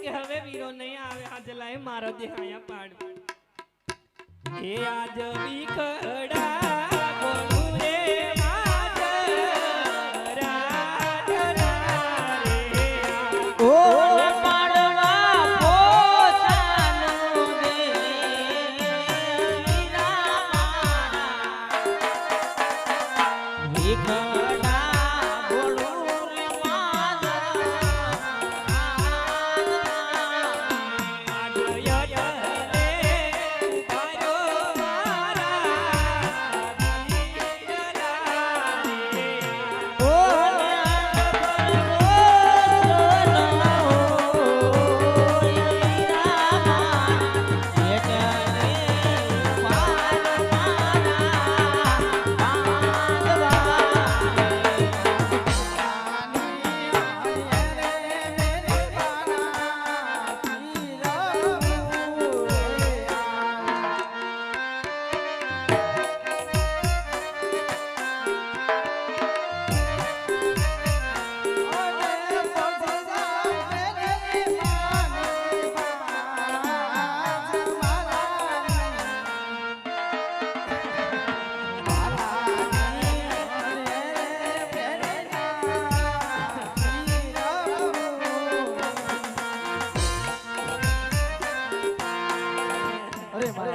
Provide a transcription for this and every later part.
કે હવે વીરો નહીં આવે આજે લાય મારો દેહાયા પાડ. એ આજ વિખડા ગોળું રે માજ રાજ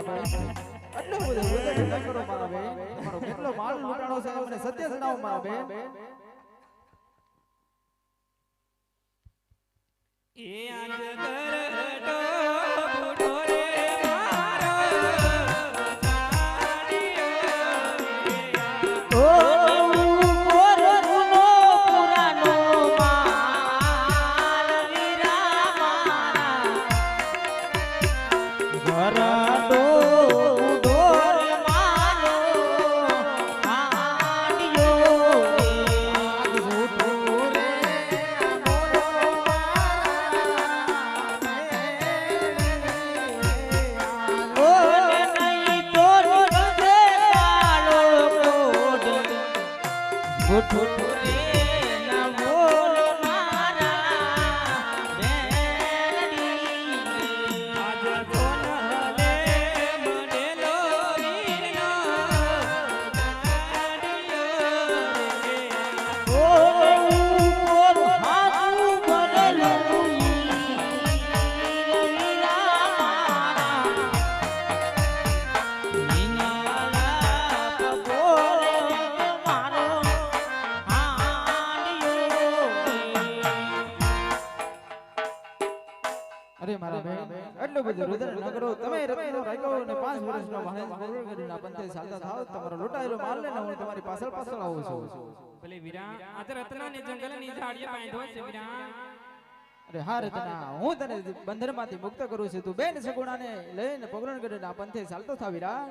આટલો બધો હૃદય ન કરો તમારો કેટલો માલ લૂંટાણો છે સત્ય જણાવવામાં મારા એ આ આટલો બધો હૃદય તમે રત્નો રાખ્યો અને પાંચ વર્ષનો ભાણેજ મોકળ પંથે ચાલતા થાવ તમારો લૂંટાયેલો માલ લઈને હું તમારી પાછળ પાછળ આવું છું. ભલે વીરા આ તો જંગલની ઝાડીએ બાંધ્યો છે વીરા. અરે હા રત્ના હું તને બંધનમાંથી મુક્ત કરું છું. તું બેન સગુણાને લઈને પગરણ આ પંથે ચાલતો થાવીરા